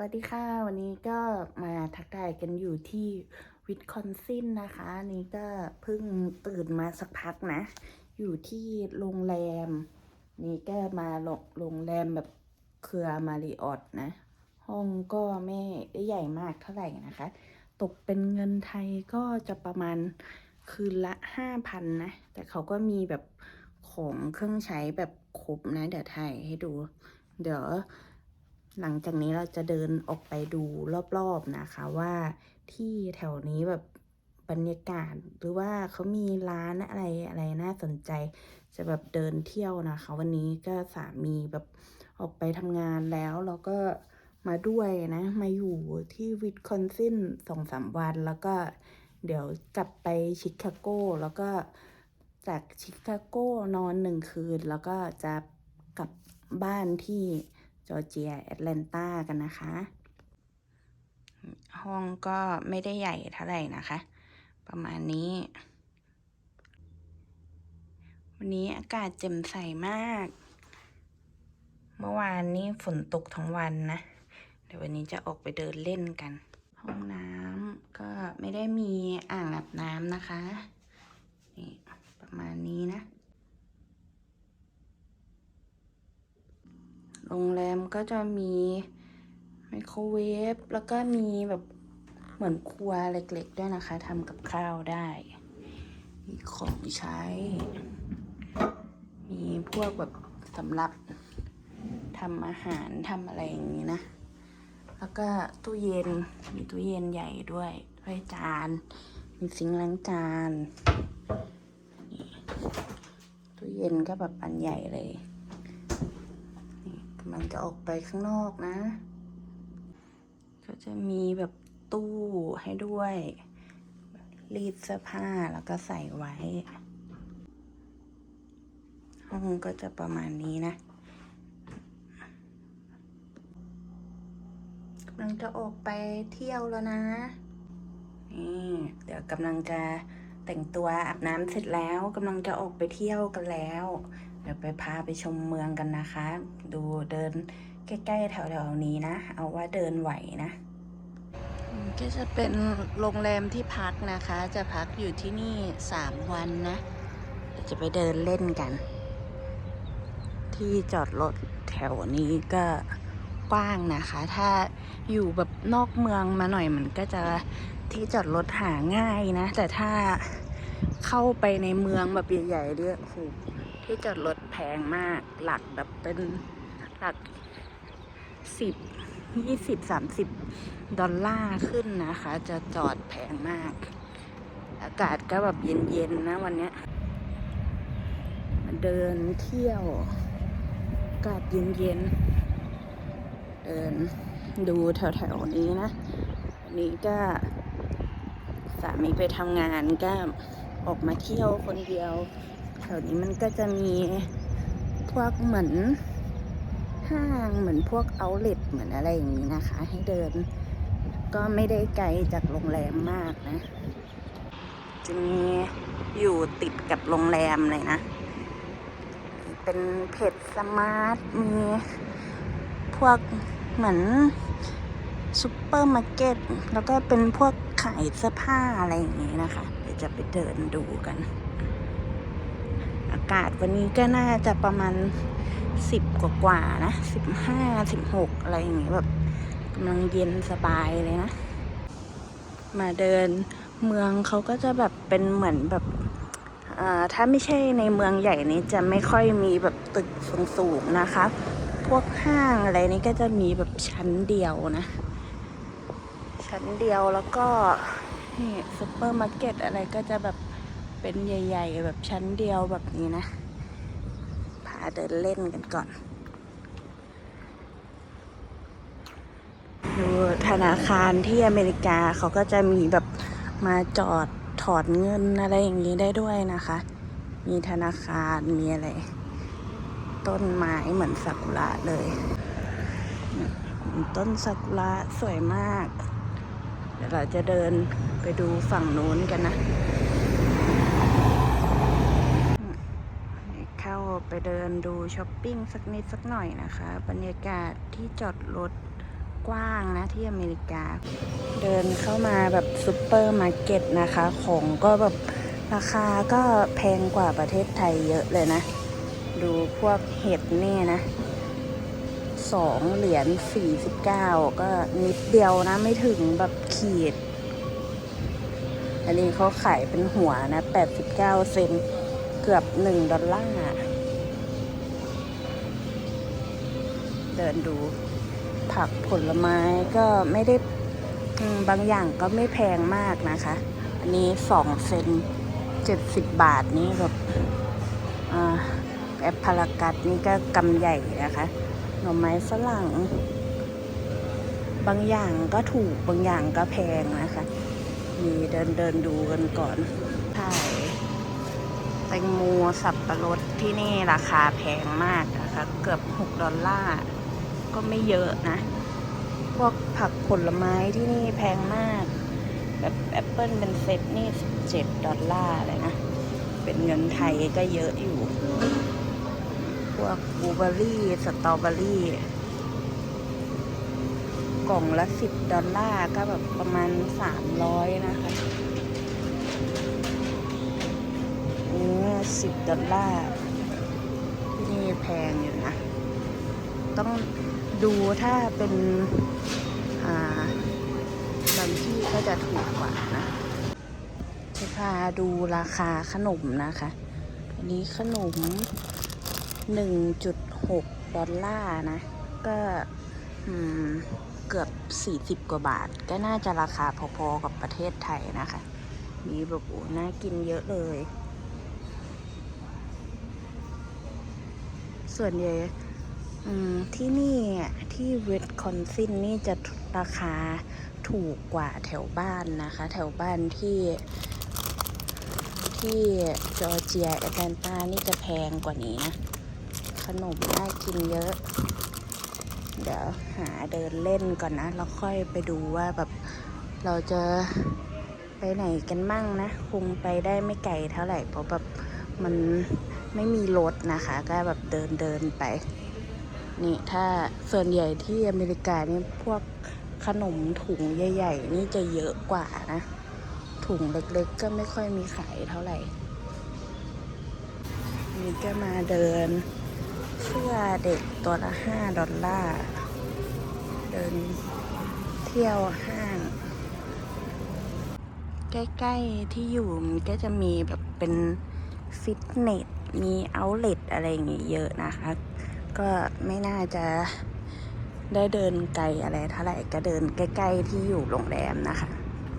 วัสดีค่ะ วันนี้ก็มาทักทายกันอยู่ที่วิสคอนซินนะคะ นี่ก็เพิ่งตื่นมาสักพักนะ อยู่ที่โรงแรม นี่ก็มาโรงโรงแรมแบบเครือมาริออตนะ ห้องก็ไม่ได้ใหญ่มากเท่าไหร่นะคะ ตกเป็นเงินไทยก็จะประมาณคืนละห้าพันนะ แต่เขาก็มีแบบของเครื่องใช้แบบครบนะ เดี๋ยวถ่ายให้ดู เดี๋ยว หลังจากนี้เราจะเดินออกไปดูรอบๆนะคะว่าที่แถวนี้แบบบรรยากาศหรือว่าเขามีร้านอะไรอะไรน่าสนใจ จะแบบเดินเที่ยวนะคะ วันนี้ก็สามีแบบออกไปทำงานแล้วแล้วก็มาด้วยนะ มาอยู่ที่วิสคอนซินสองสามวันแล้วก็เดี๋ยวกลับไปชิคาโกแล้วก็จากชิคาโกนอนหนึ่งคืน แล้วก็จะกลับบ้านที่ จอร์เจียแอตแลนตากันนะคะ ห้องก็ไม่ได้ใหญ่เท่าไหร่นะคะ ประมาณนี้ วันนี้อากาศแจ่มใสมาก เมื่อวานนี้ฝนตกทั้งวันนะ เดี๋ยววันนี้จะออกไปเดินเล่นกัน ห้องน้ำก็ไม่ได้มีอ่างอาบน้ำนะคะ นี่ประมาณนี้นะ โรงแรมก็จะมีไมโครเวฟแล้วก็มีแบบเหมือนครัวเล็กๆด้วยนะคะทำกับข้าวได้ มีของใช้ มีพวกแบบสำหรับทำอาหารทำอะไรอย่างนี้นะ แล้วก็ตู้เย็น มีตู้เย็นใหญ่ด้วย ด้วยจาน มีซิงค์ล้างจาน ตู้เย็นก็แบบอันใหญ่เลย กำลังจะออกไปข้างนอกนะ ก็จะมีแบบตู้ให้ด้วย รีดเสื้อผ้าแล้วก็ใส่ไว้ ห้องก็จะประมาณนี้นะกำลังจะออกไปเที่ยวแล้วนะนี่เดี๋ยวกำลังจะแต่งตัวอาบน้ำเสร็จแล้วกำลังจะออกไปเที่ยวกันแล้ว เดี๋ยวไปพาไปชมเมืองกันนะคะ ดูเดินใกล้ๆแถวๆนี้นะ เอาว่าเดินไหวนะก็จะเป็นโรงแรมที่พักนะคะ จะพักอยู่ที่นี่สามวันนะจะไปเดินเล่นกัน ที่จอดรถแถวนี้ก็กว้างนะคะ ถ้าอยู่แบบนอกเมืองมาหน่อยมันก็จะที่จอดรถหาง่ายนะ แต่ถ้าเข้าไปในเมืองแบบใหญ่ๆด้วยโอ้โห ที่จอดรถแพงมากหลักแบบเป็นหลักสิบยี่สิบสามสิบดอลลาร์ขึ้นนะคะ จะจอดแพงมาก อากาศก็แบบเย็นๆนะวันเนี้ยเดินเที่ยวอากาศเย็นๆเดินดูแถวๆนี้นะวันนี้ก็สามีไปทำงานก็ออกมาเที่ยวคนเดียว แถวนี้มันก็จะมีพวกเหมือนห้างเหมือนพวกเอาเลทเหมือนอะไรอย่างนี้นะคะ ให้เดิน ก็ไม่ได้ไกลจากโรงแรมมากนะ จะมีอยู่ติดกับโรงแรมเลยนะ เป็นเพจสมาร์ท มีพวกเหมือนซูเปอร์มาร์เก็ต แล้วก็เป็นพวกขายเสื้อผ้าอะไรอย่างนี้นะคะ เดี๋ยวจะไปเดินดูกันากาศวันนี้ก็น่าจะประมาณสิบกว่าๆนะสิบห้าสิบหกอะไรอย่างนี้ยแบบกำลังเย็นสบายเลยนะ มาเดินเมืองเขาก็จะแบบเป็นเหมือนแบบอ่าถ้าไม่ใช่ในเมืองใหญ่นี้จะไม่ค่อยมีแบบตึกสูงๆนะคะ พวกห้างอะไรนี้ก็จะมีแบบชั้นเดียวนะ ชั้นเดียวแล้วก็นี่ซูเปอร์มาร์เก็ตอะไรก็จะแบบ เป็นใหญ่ ๆ แบบชั้นเดียวแบบนี้นะ พาเดินเล่นกันก่อน ดูธนาคารที่อเมริกาเขาก็จะมีแบบมาจอดถอนเงินอะไรอย่างนี้ได้ด้วยนะคะ มีธนาคารมีอะไร ต้นไม้เหมือนซากุระเลย ต้นซากุระสวยมาก เดี๋ยวเราจะเดินไปดูฝั่งนู้นกันนะ เข้าไปเดินดูช้อปปิ้งสักนิดสักหน่อยนะคะ บรรยากาศที่จอดรถกว้างนะที่อเมริกา เดินเข้ามาแบบซูเปอร์มาร์เก็ตนะคะ ของก็แบบราคาก็แพงกว่าประเทศไทยเยอะเลยนะ ดูพวกเห็ดนี่นะสองเหรียญสี่สิบเก้าก็นิดเดียวนะไม่ถึงแบบขีด อันนี้เขาขายเป็นหัวนะแปดสิบเก้าเซน เกือบหนึ่งดอลลาร์เดินดู ผักผลไม้ก็ไม่ได้บางอย่างก็ไม่แพงมากนะคะ อันนี้สองเซนเจ็ดสิบบาทนี่แบบแอปพารากัสนี่ก็กำใหญ่นะคะหน่อไม้ฝรั่ง บางอย่างก็ถูกบางอย่างก็แพงนะคะ มีเดินเดินดูกันก่อนถ่ แตงโมสับปะรดที่นี่ราคาแพงมากนะคะ เกือบ 6 ดอลลาร์ ก็ไม่เยอะนะ พวกผักผลไม้ที่นี่แพงมาก แบบแอปเปิลเป็นเซตนี่ 17 ดอลลาร์เลยนะ เป็นเงินไทยก็เยอะอยู่ พวกบลูเบอร์รี่ สตรอเบอรี่ กล่องละ 10 ดอลลาร์ก็แบบประมาณ 300 นะคะ 10ดอลลาร์ ที่นี่แพงอยู่นะ ต้องดูถ้าเป็นบางที่ก็จะถูกกว่านะ จะพาดูราคาขนมนะคะ อันนี้ขนม 1.6 ดอลลาร์นะ ก็เกือบ 40 กว่าบาท ก็น่าจะราคาพอๆกับประเทศไทยนะคะ มีแบบโอ้น่ากินเยอะเลย ส่วนใหญ่ที่นี่อะที่เวสคอนซินนี่จะราคาถูกกว่าแถวบ้านนะคะ แถวบ้านที่ที่จอร์เจียแอตแลนตานี่จะแพงกว่านี้นะ ขนมน่ากินเยอะ เดี๋ยวหาเดินเล่นก่อนนะ แล้วค่อยไปดูว่าแบบเราจะไปไหนกันมั่งนะ คงไปได้ไม่ไกลเท่าไหร่เพราะแบบมัน ไม่มีรถนะคะ ก็แบบเดินเดินไป นี่ถ้าส่วนใหญ่ที่อเมริกานี่พวกขนมถุงใหญ่ ๆ นี่จะเยอะกว่านะ ถุงเล็กๆ ก็ไม่ค่อยมีขายเท่าไหร่ นี่ก็มาเดินเสื้อเด็กตัวละห้าดอลลาร์ เดินเที่ยวห้าง ใกล้ ๆ ที่อยู่มันก็จะมีแบบเป็นฟิตเนส มีเอาท์เลตอะไรอย่างเงี้ยเยอะนะคะ ก็ไม่น่าจะได้เดินไกลอะไรเท่าไหร่ก็เดินใกล้ ๆ ที่อยู่โรงแรมนะคะ